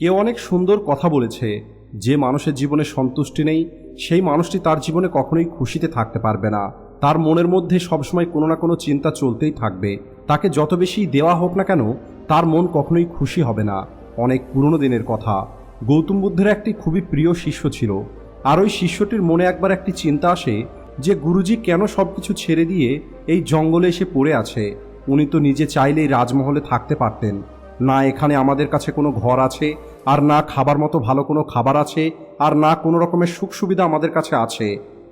কেউ অনেক সুন্দর কথা বলেছে, যে মানুষের জীবনে সন্তুষ্টি নেই, সেই মানুষটি তার জীবনে কখনোই খুশিতে থাকতে পারবে না। তার মনের মধ্যে সবসময় কোনো না কোনো চিন্তা চলতেই থাকবে। তাকে যত বেশি দেওয়া হোক না কেন, তার মন কখনোই খুশি হবে না। অনেক পুরনো দিনের কথা। গৌতম বুদ্ধের একটি খুবই প্রিয় শিষ্য ছিল। আর ওই শিষ্যটির মনে একবার একটি চিন্তা আসে, যে গুরুজি কেন সব কিছু ছেড়ে দিয়ে এই জঙ্গলে এসে পড়ে আছে? উনি তো নিজে চাইলেই রাজমহলে থাকতে পারতেন। না এখানে আমাদের কাছে কোনো ঘর আছে, আর না খাবার মতো ভালো কোনো খাবার আছে, আর না কোনো রকমের সুখ সুবিধা আমাদের কাছে আছে।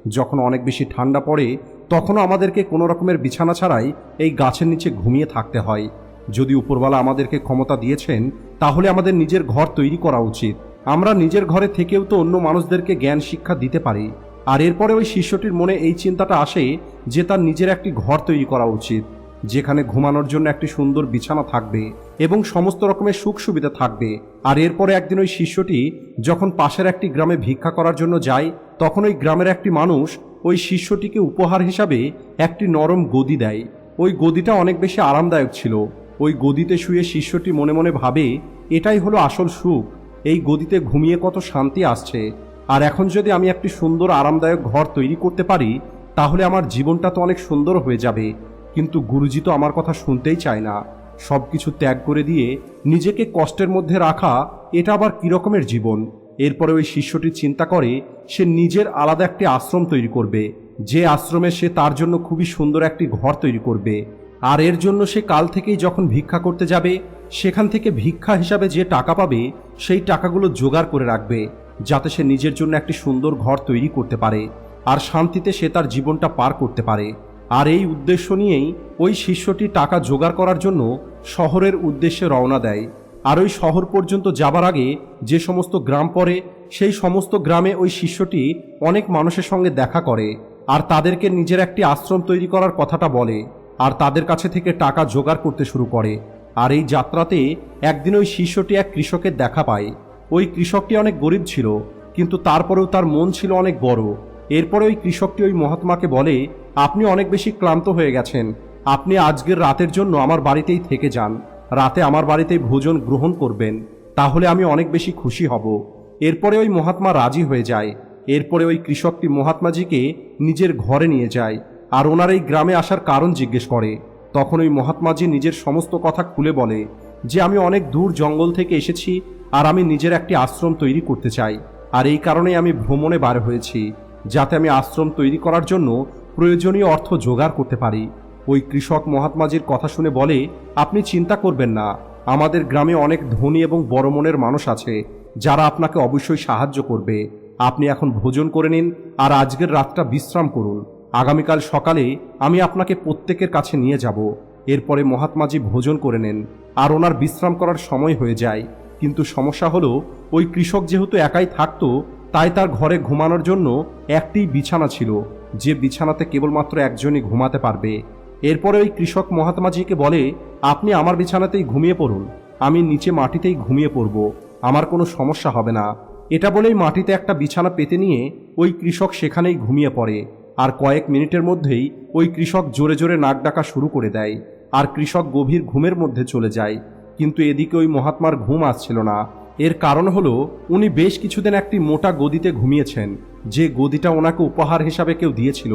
যখন অনেক বেশি ঠান্ডা পড়ে, তখনও আমাদেরকে কোনো রকমের বিছানা ছাড়াই এই গাছের নিচে ঘুমিয়ে থাকতে হয়। যদি উপরওয়ালা আমাদেরকে ক্ষমতা দিয়েছেন, তাহলে আমাদের নিজের ঘর তৈরি করা উচিত। আমরা নিজের ঘরে থেকেও তো অন্য মানুষদেরকে জ্ঞান শিক্ষা দিতে পারি। আর এরপরে ওই শিষ্যটির মনে এই চিন্তাটা আসে যে তার নিজের একটি ঘর তৈরি করা উচিত, যেখানে ঘুমানোর জন্য একটি সুন্দর বিছানা থাকবে। এবং সমস্ত রকমের সুখ সুবিধা থাকবে। আর এরপরে একদিন ওই শিষ্যটি যখন পাশের একটি গ্রামে ভিক্ষা করার জন্য যায়, তখন ওই গ্রামের একটি মানুষ ওই শিষ্যটিকে উপহার হিসাবে একটি নরম গদি দেয়। ওই গদিটা অনেক বেশি আরামদায়ক ছিল। ওই গদিতে শুয়ে শিষ্যটি মনে মনে ভাবে, এটাই হলো আসল সুখ। এই গদিতে ঘুমিয়ে কত শান্তি আসছে। আর এখন যদি আমি একটি সুন্দর আরামদায়ক ঘর তৈরি করতে পারি, তাহলে আমার জীবনটা তো অনেক সুন্দর হয়ে যাবে। কিন্তু গুরুজি তো আমার কথা শুনতেই চায় না। সব কিছু ত্যাগ করে দিয়ে নিজেকে কষ্টের মধ্যে রাখা, এটা আবার কীরকমের জীবন? এরপরে ওই শিষ্যটি চিন্তা করে, সে নিজের আলাদা একটি আশ্রম তৈরি করবে, যে আশ্রমে সে তার জন্য খুবই সুন্দর একটি ঘর তৈরি করবে। আর এর জন্য সে কাল থেকেই যখন ভিক্ষা করতে যাবে, সেখান থেকে ভিক্ষা হিসাবে যে টাকা পাবে, সেই টাকাগুলো জোগাড় করে রাখবে, যাতে সে নিজের জন্য একটি সুন্দর ঘর তৈরি করতে পারে, আর শান্তিতে সে তার জীবনটা পার করতে পারে। আর এই উদ্দেশ্য নিয়েই ওই শিষ্যটি টাকা জোগাড় করার জন্য শহরের উদ্দেশ্যে রওনা দেয়। আর ওই শহর পর্যন্ত যাবার আগে যে সমস্ত গ্রাম পড়ে, সেই সমস্ত গ্রামে ওই শিষ্যটি অনেক মানুষের সঙ্গে দেখা করে আর তাদেরকে নিজের একটি আশ্রম তৈরি করার কথাটা বলে আর তাদের কাছে থেকে টাকা জোগাড় করতে শুরু করে। আর এই যাত্রাতে একদিন ওই শিষ্যটি এক কৃষকের দেখা পায়। ওই কৃষকটি অনেক গরিব ছিল, কিন্তু তারপরেও তার মন ছিল অনেক বড়। এরপরে ওই কৃষকটি ওই মহাত্মাকে বলে, আপনি অনেক বেশি ক্লান্ত হয়ে গেছেন। আপনি আজকের রাতের জন্য আমার বাড়িতেই থেকে যান। রাতে আমার বাড়িতেই ভোজন গ্রহণ করবেন। তাহলে আমি অনেক বেশি খুশি হব। এরপরে ওই মহাত্মা রাজি হয়ে যায়। এরপরে ওই কৃষকটি মহাত্মাজিকে নিজের ঘরে নিয়ে যায় আর ওনার এই গ্রামে আসার কারণ জিজ্ঞেস করে। তখন ওই মহাত্মাজি নিজের সমস্ত কথা খুলে বলে যে, আমি অনেক দূর জঙ্গল থেকে এসেছি আর আমি নিজের একটি আশ্রম তৈরি করতে চাই। আর এই কারণেই আমি ভ্রমণে বার হয়েছি। যাতে আমি আশ্রম তৈরি করার জন্য প্রয়োজনীয় অর্থ জোগাড় করতে পারি। ওই কৃষক মহাত্মাজির কথা শুনে বলে, আপনি চিন্তা করবেন না। আমাদের গ্রামে অনেক ধনী এবং বড় মনের মানুষ আছে, যারা আপনাকে অবশ্যই সাহায্য করবে। আপনি এখন ভোজন করে নিন আর আজকের রাতটা বিশ্রাম করুন। আগামীকাল সকালে আমি আপনাকে প্রত্যেকের কাছে নিয়ে যাব। এরপরে মহাত্মাজি ভোজন করে নেন। আর ওনার বিশ্রাম করার সময় হয়ে যায়। কিন্তু সমস্যা হলো, ওই কৃষক যেহেতু একাই থাকতো তাই তার ঘরে ঘুমানোর জন্য একটি বিছানা ছিল, যে বিছানাতে কেবলমাত্র একজনই ঘুমাতে পারবে। এরপরে ওই কৃষক মহাত্মাজিকে বলে, আপনি আমার বিছানাতেই ঘুমিয়ে পড়ুন, আমি নিচে মাটিতেই ঘুমিয়ে পড়ব, আমার কোনো সমস্যা হবে না। এটা বলেই মাটিতে একটা বিছানা পেতে নিয়ে ওই কৃষক সেখানেই ঘুমিয়ে পড়ে, আর কয়েক মিনিটের মধ্যেই ওই কৃষক জোরে জোরে নাক ডাকা শুরু করে দেয়, আর কৃষক গভীর ঘুমের মধ্যে চলে যায়। কিন্তু এদিকে ওই মহাত্মার ঘুম আসছিল না এর কারণ হলো, উনি বেশ কিছুদিন একটি মোটা গদিতে ঘুমিয়েছেন, যে গদিটা ওনাকে উপহার হিসাবে কেউ দিয়েছিল।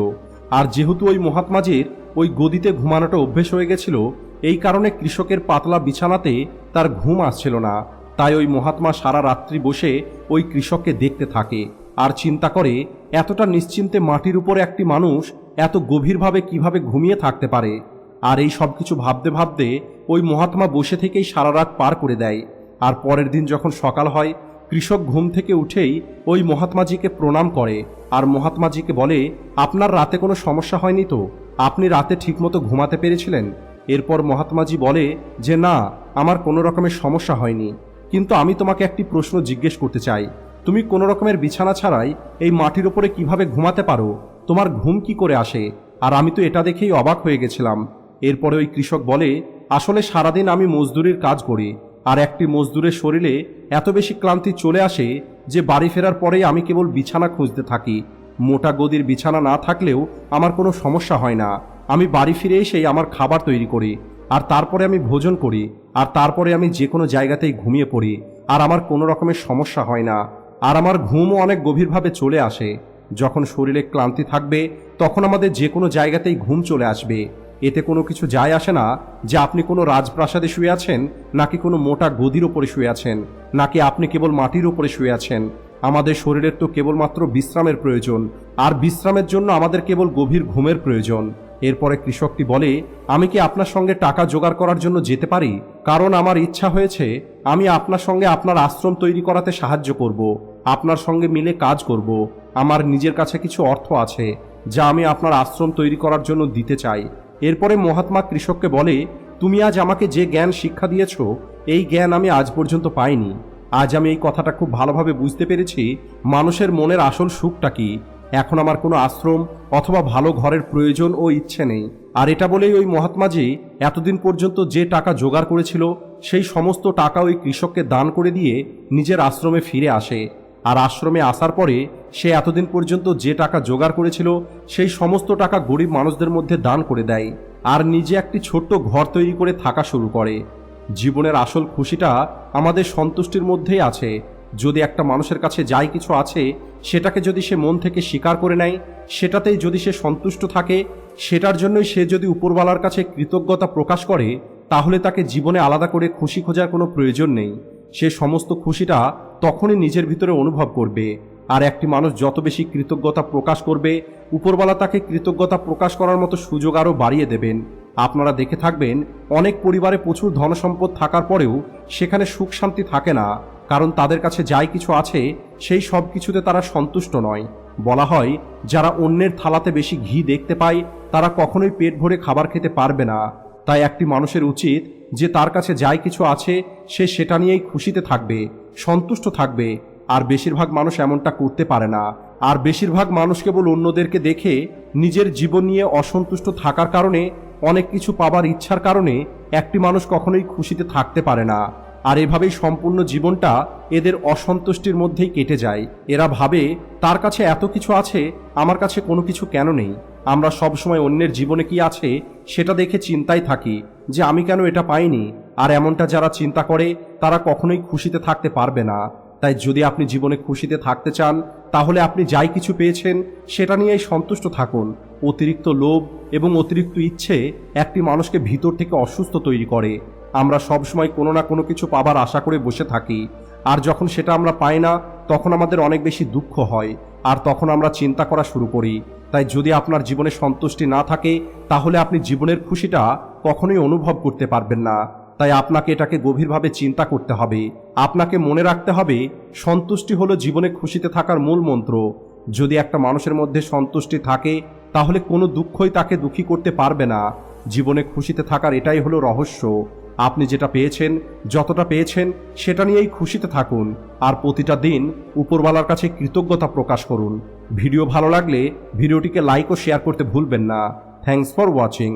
আর যেহেতু ওই মহাত্মাজির ওই গদিতে ঘুমানোটা অভ্যেস হয়ে গেছিল, এই কারণে কৃষকের পাতলা বিছানাতে তার ঘুম আসছিল না। তাই ওই মহাত্মা সারা রাত্রি বসে ওই কৃষককে দেখতে থাকে আর চিন্তা করে, এতটা নিশ্চিন্তে মাটির উপরে একটি মানুষ এত গভীরভাবে কীভাবে ঘুমিয়ে থাকতে পারে? আর এই সব কিছু ভাবতে ভাবতে ওই মহাত্মা বসে থেকেই সারা রাত পার করে দেয়। আর পরের দিন যখন সকাল হয়, কৃষক ঘুম থেকে উঠেই ওই মহাত্মাজিকে প্রণাম করে আর মহাত্মাজিকে বলে, আপনার রাতে কোনো সমস্যা হয়নি তো? আপনি রাতে ঠিকমতো ঘুমাতে পেরেছিলেন? এরপর মহাত্মাজি বলে, যে না, আমার কোনো রকমের সমস্যা হয়নি। কিন্তু আমি তোমাকে একটি প্রশ্ন জিজ্ঞেস করতে চাই। তুমি কোনো রকমের বিছানা ছাড়াই এই মাটির ওপরে কীভাবে ঘুমাতে পারো? তোমার ঘুম কি করে আসে? আর আমি তো এটা দেখেই অবাক হয়ে গেছিলাম। এরপরে ওই কৃষক বলে, আসলে সারাদিন আমি মজদুরির কাজ করি। আর একটি মজদুরের শরীরে এত বেশি ক্লান্তি চলে আসে যে বাড়ি ফেরার পরেই আমি কেবল বিছানা খুঁজতে থাকি। মোটা গদির বিছানা না থাকলেও আমার কোনো সমস্যা হয় না। আমি বাড়ি ফিরে এসেই আমার খাবার তৈরি করি, আর তারপরে আমি ভোজন করি, আর তারপরে আমি যে কোনো জায়গাতেই ঘুমিয়ে পড়ি, আর আমার কোনো রকমের সমস্যা হয় না। আর আমার ঘুমও অনেক গভীরভাবে চলে আসে। যখন শরীরে ক্লান্তি থাকবে, তখন আমাদের যে কোনো জায়গাতেই ঘুম চলে আসবে। এতে কোনো কিছু যায় আসে না যে আপনি কোনো রাজপ্রাসাদে শুয়ে আছেন, নাকি কোনো মোটা গদির ওপরে শুয়ে আছেন, নাকি আপনি কেবল মাটির ওপরে শুয়ে আছেন। আমাদের শরীরের তো কেবলমাত্র বিশ্রামের প্রয়োজন, আর বিশ্রামের জন্য আমাদের কেবল গভীর ঘুমের প্রয়োজন। এরপরে কৃষকটি বলে, আমি কি আপনার সঙ্গে টাকা জোগাড় করার জন্য যেতে পারি? কারণ আমার ইচ্ছা হয়েছে, আমি আপনার সঙ্গে আপনার আশ্রম তৈরি করাতে সাহায্য করব, আপনার সঙ্গে মিলে কাজ করব। আমার নিজের কাছে কিছু অর্থ আছে, যা আমি আপনার আশ্রম তৈরি করার জন্য দিতে চাই। এরপরে মহাত্মা কৃষককে বলে, তুমি আজ আমাকে যে জ্ঞান শিক্ষা দিয়েছ, এই জ্ঞান আমি আজ পর্যন্ত পাইনি। আজ আমি এই কথাটা খুব ভালোভাবে বুঝতে পেরেছি, মানুষের মনের আসল সুখটা কি। এখন আমার কোনো আশ্রম অথবা ভালো ঘরের প্রয়োজন ও ইচ্ছে নেই। আর এটা বলেই ওই মহাত্মাজি এতদিন পর্যন্ত যে টাকা জোগাড় করেছিল, সেই সমস্ত টাকা ওই কৃষককে দান করে দিয়ে নিজের আশ্রমে ফিরে আসে। আর আশ্রমে আসার পরে সে এতদিন পর্যন্ত যে টাকা জোগাড় করেছিল, সেই সমস্ত টাকা গরিব মানুষদের মধ্যে দান করে দেয় আর নিজে একটি ছোট্ট ঘর তৈরি করে থাকা শুরু করে। জীবনের আসল খুশিটা আমাদের সন্তুষ্টির মধ্যেই আছে। যদি একটা মানুষের কাছে যাই কিছু আছে, সেটাকে যদি সে মন থেকে স্বীকার করে নেয়, সেটাতেই যদি সে সন্তুষ্ট থাকে, সেটার জন্যই সে যদি উপরওয়ালার কাছে কৃতজ্ঞতা প্রকাশ করে, তাহলে তাকে জীবনে আলাদা করে খুশি খোঁজার কোনো প্রয়োজন নেই। সে সমস্ত খুশিটা তখনই নিজের ভিতরে অনুভব করবে। আর একটি মানুষ যত বেশি কৃতজ্ঞতা প্রকাশ করবে, উপরওয়ালা তাকে কৃতজ্ঞতা প্রকাশ করার মতো সুযোগ আরও বাড়িয়ে দেবেন। আপনারা দেখে থাকবেন, অনেক পরিবারে প্রচুর ধনসম্পদ থাকার পরেও সেখানে সুখ শান্তি থাকে না। কারণ তাদের কাছে যাই কিছু আছে, সেই সব কিছুতে তারা সন্তুষ্ট নয়। বলা হয়, যারা অন্যের থালাতে বেশি ঘি দেখতে পায়, তারা কখনোই পেট ভরে খাবার খেতে পারবে না। তাই একটি মানুষের উচিত যে তার কাছে যাই কিছু আছে, সে সেটা নিয়েই খুশিতে থাকবে, সন্তুষ্ট থাকবে, আর বেশিরভাগ মানুষ এমনটা করতে পারে না। আর বেশিরভাগ মানুষ কেবল অন্যদেরকে দেখে নিজের জীবন নিয়ে অসন্তুষ্ট থাকার কারণে, অনেক কিছু পাবার ইচ্ছার কারণে একটি মানুষ কখনোই খুশিতে থাকতে পারে না। আর এভাবেই সম্পূর্ণ জীবনটা এদের অসন্তুষ্টির মধ্যেই কেটে যায়। এরা ভাবে, তার কাছে এত কিছু আছে, আমার কাছে কোনো কিছু কেন নেই? আমরা সবসময় অন্যের জীবনে কি আছে সেটা দেখে চিন্তায় থাকি যে আমি কেন এটা পাইনি, আর এমনটা যারা চিন্তা করে, তারা কখনোই খুশিতে থাকতে পারবে না। তাই যদি আপনি জীবনে খুশিতে থাকতে চান, তাহলে আপনি যাই কিছু পেয়েছেন, সেটা নিয়েই সন্তুষ্ট থাকুন। অতিরিক্ত লোভ এবং অতিরিক্ত ইচ্ছে একটি মানুষকে ভিতর থেকে অসুস্থ তৈরি করে। আমরা সবসময় কোনো না কোনো কিছু পাবার আশা করে বসে থাকি। আর যখন সেটা আমরা পাই না, তখন আমাদের অনেক বেশি দুঃখ হয়, আর তখন আমরা চিন্তা করা শুরু করি। তাই যদি আপনার জীবনে সন্তুষ্টি না থাকে, তাহলে আপনি জীবনের খুশিটা কখনোই অনুভব করতে পারবেন না। তাই আপনাকে এটাকে গভীরভাবে চিন্তা করতে হবে। আপনাকে মনে রাখতে হবে, সন্তুষ্টি হলো জীবনে খুশিতে থাকার মূল মন্ত্র। যদি একটা মানুষের মধ্যে সন্তুষ্টি থাকে, তাহলে কোনো দুঃখই তাকে দুঃখী করতে পারবে না। জীবনে খুশিতে থাকার এটাই হলো রহস্য। আপনি যেটা পেয়েছেন, যতটা পেয়েছেন, সেটা নিয়েই খুশিতে থাকুন আর প্রতিটা দিন উপরওয়ালার কাছে কৃতজ্ঞতা প্রকাশ করুন। ভিডিও ভালো লাগলে ভিডিওটিকে লাইক ও শেয়ার করতে ভুলবেন না। Thanks for watching